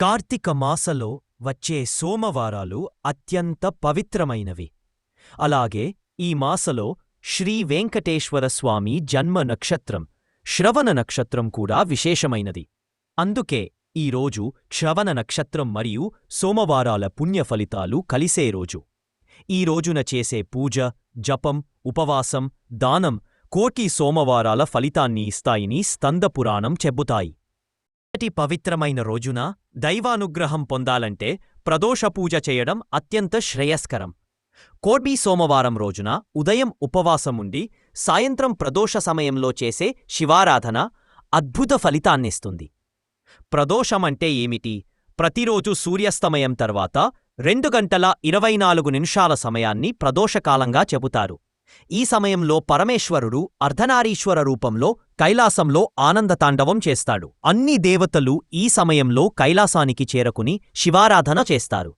కార్తీక మాసలో వచ్చే సోమవారాలు అత్యంత పవిత్రమైనవి. అలాగే ఈ మాసలో శ్రీ వెంకటేశ్వర స్వామి జన్మ నక్షత్రం శ్రవణ నక్షత్రం కూడా విశేషమైనది. అందుకే ఈ రోజు శ్రవణ నక్షత్రం మరియు సోమవారాల పుణ్య ఫలితాలు కలిసే రోజు. ఈ రోజున చేసే పూజ జపం ఉపవాసం దానం కోటి సోమవారాల ఫలితాన్ని ఇస్తాయని స్తందపురాణం చెబుతాయి. అతి పవిత్రమైన రోజున దైవానుగ్రహం పొందాలంటే ప్రదోషపూజ చేయడం అత్యంత శ్రేయస్కరం. కోటి సోమవారం రోజున ఉదయం ఉపవాసముండి సాయంత్రం ప్రదోష సమయంలో చేసే శివారాధన అద్భుత ఫలితాన్నిస్తుంది. ప్రదోషమంటే ఏమిటి? ప్రతిరోజు సూర్యాస్తమయం తర్వాత రెండు గంటల ఇరవై నాలుగు నిమిషాల సమయాన్ని ప్రదోషకాలంగా చెబుతారు. ఈ సమయంలో పరమేశ్వరుడు అర్ధనారీశ్వర రూపంలో కైలాసంలో ఆనందతాండవం చేస్తాడు. అన్ని దేవతలు ఈ సమయంలో కైలాసానికి చేరుకుని శివారాధన చేస్తారు.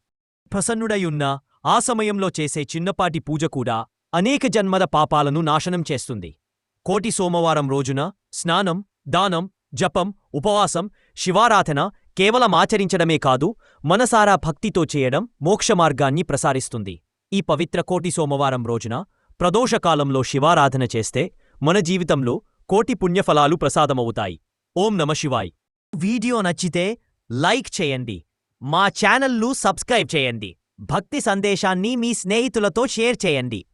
ప్రసన్నుడయున్న ఆ సమయంలో చేసే చిన్నపాటి పూజ కూడా అనేక జన్మద పాపాలను నాశనం చేస్తుంది. కోటి సోమవారం రోజున స్నానం దానం జపం ఉపవాసం శివారాధన కేవలం ఆచరించడమే కాదు మనసారా భక్తితో చేయడం మోక్షమార్గాన్ని ప్రసారిస్తుంది. ఈ పవిత్ర కోటి సోమవారం రోజున ప్రదోషకాలంలో శివారాధన చేస్తే మన జీవితంలో కోటి పుణ్యఫలాలు ప్రసాదమవుతాయి. ఓం నమ శివాయ్. వీడియో నచ్చితే లైక్ చేయండి. మా ఛానల్ను సబ్స్క్రైబ్ చేయండి. భక్తి సందేశాన్ని మీ స్నేహితులతో షేర్ చేయండి.